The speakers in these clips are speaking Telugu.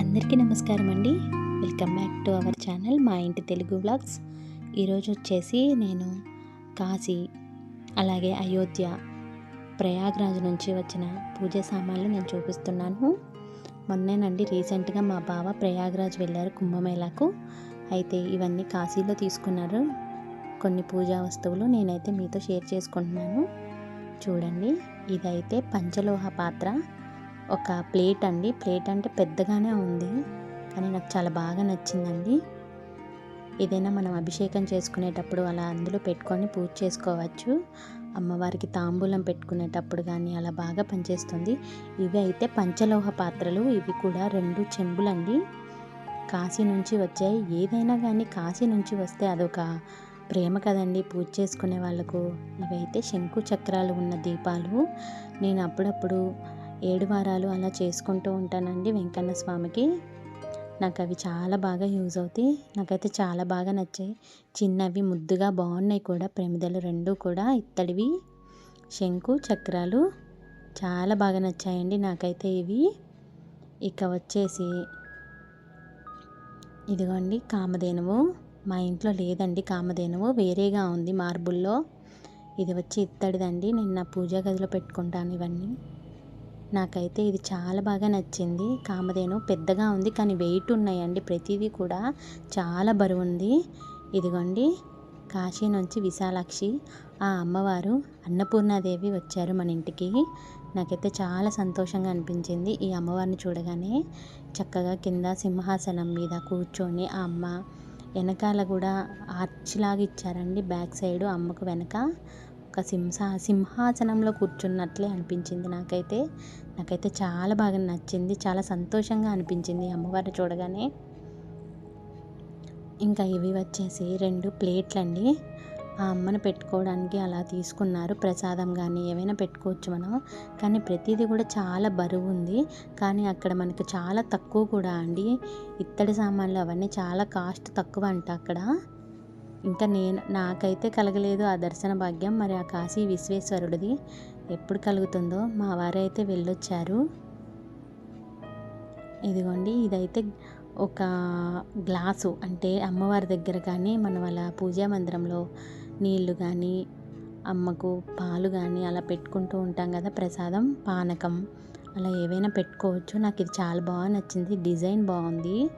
అందరికీ నమస్కారం అండి. Welcome back to our channel మా ఇంటి తెలుగు బ్లాగ్స్ ఈరోజు వచ్చేసి నేను కాశీ అలాగే అయోధ్య ప్రయాగ్రాజ్ నుంచి వచ్చిన పూజ సామాన్లు నేను చూపిస్తున్నాను. మొన్నేనండి రీసెంట్గా మా బావ ప్రయాగ్రాజ్ వెళ్ళారు కుంభమేళాకు. అయితే ఇవన్నీ కాశీలో తీసుకున్నారు. కొన్ని పూజా వస్తువులు నేనైతే మీతో షేర్ చేసుకుంటున్నాను. చూడండి ఇదైతే పంచలోహ పాత్ర. ఒక ప్లేట్ అండి. ప్లేట్ అంటే పెద్దగానే ఉంది కానీ నాకు చాలా బాగా నచ్చిందండి. ఏదైనా మనం అభిషేకం చేసుకునేటప్పుడు అలా అందులో పెట్టుకొని పూజ చేసుకోవచ్చు. అమ్మవారికి తాంబూలం పెట్టుకునేటప్పుడు కానీ అలా బాగా పనిచేస్తుంది. ఇవి అయితే పంచలోహ పాత్రలు ఇవి కూడా రెండు చెంబులండి. కాశీ నుంచి వచ్చాయి ఏదైనా కానీ కాశీ నుంచి వస్తే అదొక ప్రేమ కదండి. పూజ చేసుకునే వాళ్ళకు ఇవైతే శంకు చక్రాలు ఉన్న దీపాలు. నేను అప్పుడప్పుడు ఏడు వారాలు అలా చేసుకుంటూ ఉంటానండి వెంకన్న స్వామికి. నాకు అవి చాలా బాగా యూజ్ అవుతాయి. నాకైతే చాలా బాగా నచ్చాయి. చిన్నవి ముద్దుగా బాగున్నాయి కూడా. ప్రమిదలు రెండు కూడా. ఇత్తడివి శంకు చక్రాలు చాలా బాగా నచ్చాయండి నాకైతే ఇవి. ఇక వచ్చేసి ఇదిగోండి కామధేనువు. మా ఇంట్లో లేదండి కామధేనువు. వేరేగా ఉంది మార్బుల్లో. ఇది వచ్చి ఇత్తడిదండి. నేను నా పూజా గదిలో పెట్టుకుంటాను ఇవన్నీ. నాకైతే ఇది చాలా బాగా నచ్చింది. కామధేను పెద్దగా ఉంది కానీ వెయిట్ ఉన్నాయండి. ప్రతిదీ కూడా చాలా బరువు ఉంది ఇదిగోండి కాశీ నుంచి విశాలాక్షి ఆ అమ్మవారు అన్నపూర్ణాదేవి వచ్చారు మన ఇంటికి. నాకైతే చాలా సంతోషంగా అనిపించింది ఈ అమ్మవారిని చూడగానే. చక్కగా కింద సింహాసనం మీద కూర్చొని ఆ అమ్మ వెనకాల కూడా ఆర్చ్లాగా ఇచ్చారండి. బ్యాక్ సైడ్ అమ్మకు వెనక ఒక సింహా సింహాసనంలో కూర్చున్నట్లే అనిపించింది నాకైతే. నాకైతే చాలా బాగా నచ్చింది చాలా సంతోషంగా అనిపించింది అమ్మవారిని చూడగానే. ఇంకా ఇవి వచ్చేసి రెండు ప్లేట్లు అండి ఆ అమ్మను పెట్టుకోవడానికి అలా తీసుకున్నారు ప్రసాదం కానీ ఏవైనా పెట్టుకోవచ్చు మనం. కానీ ప్రతిదీ కూడా చాలా బరువు ఉంది. కానీ అక్కడ మనకు చాలా తక్కువ కూడా అండి. ఇత్తడి సామాన్లు అవన్నీ చాలా కాస్ట్ తక్కువ అంట అక్కడ. ఇంకా నేను నాకైతే కలగలేదు ఆ దర్శన భాగ్యం. మరి ఆ కాశీ విశ్వేశ్వరుడిది ఎప్పుడు కలుగుతుందో మా వారైతే వెళ్ళొచ్చారు. ఇదిగోండి ఇదైతే ఒక గ్లాసు. అంటే అమ్మవారి దగ్గర కానీ మనం అలా పూజా మందిరంలో నీళ్ళు కానీ అమ్మకు పాలు కానీ అలా పెట్టుకుంటూ ఉంటాం కదా ప్రసాదం పానకం అలా ఏవైనా పెట్టుకోవచ్చు. నాకు ఇది చాలా బాగా నచ్చింది డిజైన్ బాగుంది.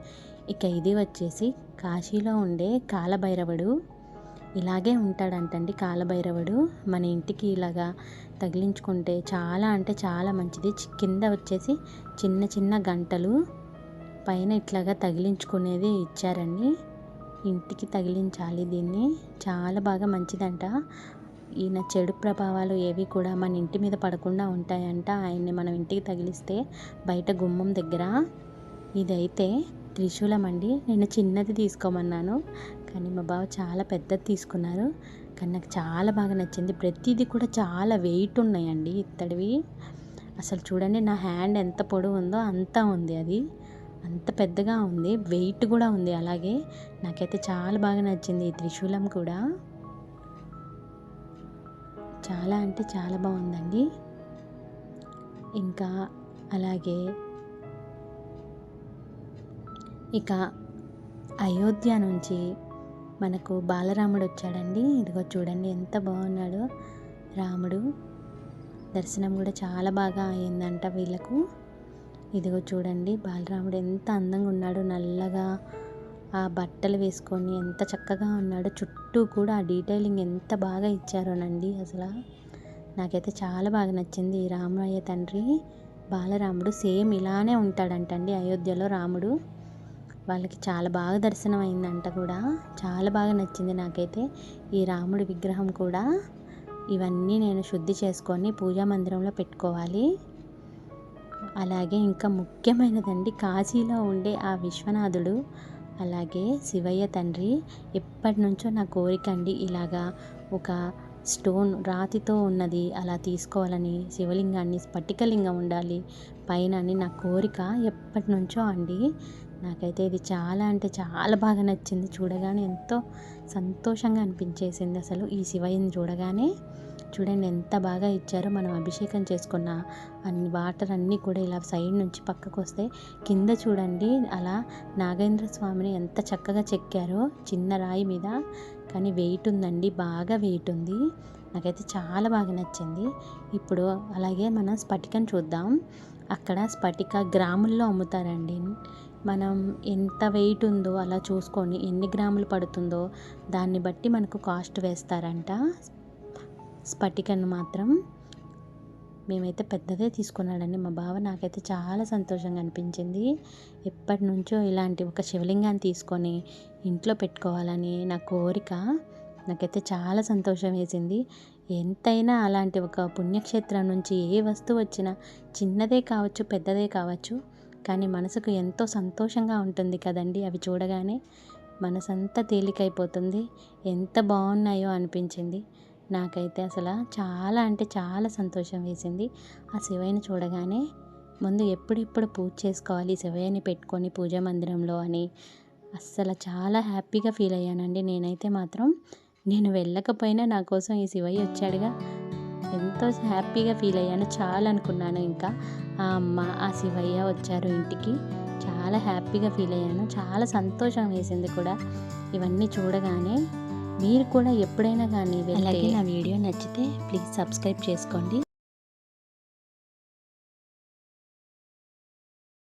ఇక ఇది వచ్చేసి కాశీలో ఉండే కాలభైరవుడు ఇలాగే ఉంటాడంటండి కాలభైరవుడు. మన ఇంటికి ఇలాగా తగిలించుకుంటే చాలా అంటే చాలా మంచిది. కింద వచ్చేసి చిన్న చిన్న గంటలు పైన ఇట్లాగా తగిలించుకునేది ఇచ్చారండి. ఇంటికి తగిలించాలి దీన్ని. చాలా బాగా మంచిదంట. ఈయన చెడు ప్రభావాలు ఏవి కూడా మన ఇంటి మీద పడకుండా ఉంటాయంట. ఆయన్ని మనం ఇంటికి తగిలిస్తే బయట గుమ్మం దగ్గర. ఇదైతే త్రిశూలం అండి నేను చిన్నది తీసుకోమన్నాను. కానీ మా బావ చాలా పెద్దది తీసుకున్నారు. కానీ నాకు చాలా బాగా నచ్చింది. ప్రతిదీ కూడా చాలా వెయిట్ ఉన్నాయండి ఇత్తడివి. అసలు చూడండి నా హ్యాండ్ ఎంత పొడవు ఉందో అంతా ఉంది అది. అంత పెద్దగా ఉంది. వెయిట్ కూడా ఉంది అలాగే. నాకైతే చాలా బాగా నచ్చింది ఈ త్రిశూలం కూడా. చాలా అంటే చాలా బాగుందండి. ఇంకా అలాగే ఇక అయోధ్య నుంచి మనకు బాలరాముడు వచ్చాడండి ఇదిగో చూడండి ఎంత బాగున్నాడో. రాముడు దర్శనం కూడా చాలా బాగా అయిందంట వీళ్ళకు. ఇదిగో చూడండి బాలరాముడు ఎంత అందంగా ఉన్నాడు. నల్లగా ఆ బట్టలు వేసుకొని ఎంత చక్కగా ఉన్నాడో. చుట్టూ కూడా ఆ డీటెయిలింగ్ ఎంత బాగా ఇచ్చారోనండి అసలు. నాకైతే చాలా బాగా నచ్చింది ఈ రామయ్య తండ్రి. బాలరాముడు సేమ్ ఇలానే ఉంటాడంటండి అయోధ్యలో రాముడు. వాళ్ళకి చాలా బాగా దర్శనం అయిందంట కూడా. చాలా బాగా నచ్చింది నాకైతే. ఈ రాముడి విగ్రహం కూడా ఇవన్నీ నేను శుద్ధి చేసుకొని పూజా మందిరంలో పెట్టుకోవాలి. అలాగే ఇంకా ముఖ్యమైనదండి కాశీలో ఉండే ఆ విశ్వనాథుడు అలాగే శివయ్య తండ్రి ఎప్పటి నుంచో నా కోరిక అండి ఇలాగా ఒక స్టోన్ రాతితో ఉన్నది అలా తీసుకోవాలని శివలింగాన్ని స్ఫటికలింగం ఉండాలి పైన అని నా కోరిక ఎప్పటి నుంచో అండి. నాకైతే ఇది చాలా అంటే చాలా బాగా నచ్చింది. చూడగానే ఎంతో సంతోషంగా అనిపించేసింది అసలు ఈ శివయ్యని చూడగానే. చూడండి ఎంత బాగా ఇచ్చారో మనం అభిషేకం చేసుకున్న అన్ని వాటర్ అన్నీ కూడా ఇలా సైడ్ నుంచి పక్కకు వస్తే కింద చూడండి అలా నాగేంద్ర స్వామిని ఎంత చక్కగా చెక్కారో చిన్న రాయి మీద. కానీ వెయిట్ ఉందండి బాగా వెయిట్ ఉంది. నాకైతే చాలా బాగా నచ్చింది. ఇప్పుడు అలాగే మనం స్ఫటికం చూద్దాం. అక్కడ స్ఫటిక గ్రాముల్లో అమ్ముతారండి. మనం ఎంత వెయిట్ ఉందో అలా చూసుకొని ఎన్ని గ్రాములు పడుతుందో దాన్ని బట్టి మనకు కాస్ట్ వేస్తారంట. స్ఫటికను మాత్రం మేమైతే పెద్దదే తీసుకున్నాడండి. మా బావ నాకైతే చాలా సంతోషంగా అనిపించింది. ఎప్పటి నుంచో ఇలాంటి ఒక శివలింగాన్ని తీసుకొని ఇంట్లో పెట్టుకోవాలని నా కోరిక నాకైతే చాలా సంతోషం వేసింది. ఎంతైనా అలాంటి ఒక పుణ్యక్షేత్రం నుంచి ఏ వస్తువు వచ్చినా చిన్నదే కావచ్చు పెద్దదే కావచ్చు కానీ మనసుకు ఎంతో సంతోషంగా ఉంటుంది కదండి అవి చూడగానే. మనసంతా తేలికైపోతుంది. ఎంత బాగున్నాయో అనిపించింది. నాకైతే అసలు చాలా అంటే చాలా సంతోషం వేసింది. ఆ శివయ్యని చూడగానే ముందు ఎప్పుడెప్పుడు పూజ చేసుకోవాలి శివయ్యని పెట్టుకొని పూజా మందిరంలో అని అస్సలు చాలా హ్యాపీగా ఫీల్ అయ్యానండి. నేనైతే మాత్రం నేను వెళ్ళకపోయినా నా కోసం ఈ శివయ్య వచ్చాడుగా. ఎంతో హ్యాపీగా ఫీల్ అయ్యాను. చాలా అనుకున్నాను ఇంకా. ఆ అమ్మ ఆ శివయ్య వచ్చారు ఇంటికి. చాలా హ్యాపీగా ఫీల్ అయ్యాను. చాలా సంతోషం వేసింది కూడా. ఇవన్నీ చూడగానే మీరు కూడా ఎప్పుడైనా కానీ అలాగే నా వీడియో నచ్చితే ప్లీజ్ సబ్స్క్రైబ్ చేసుకోండి.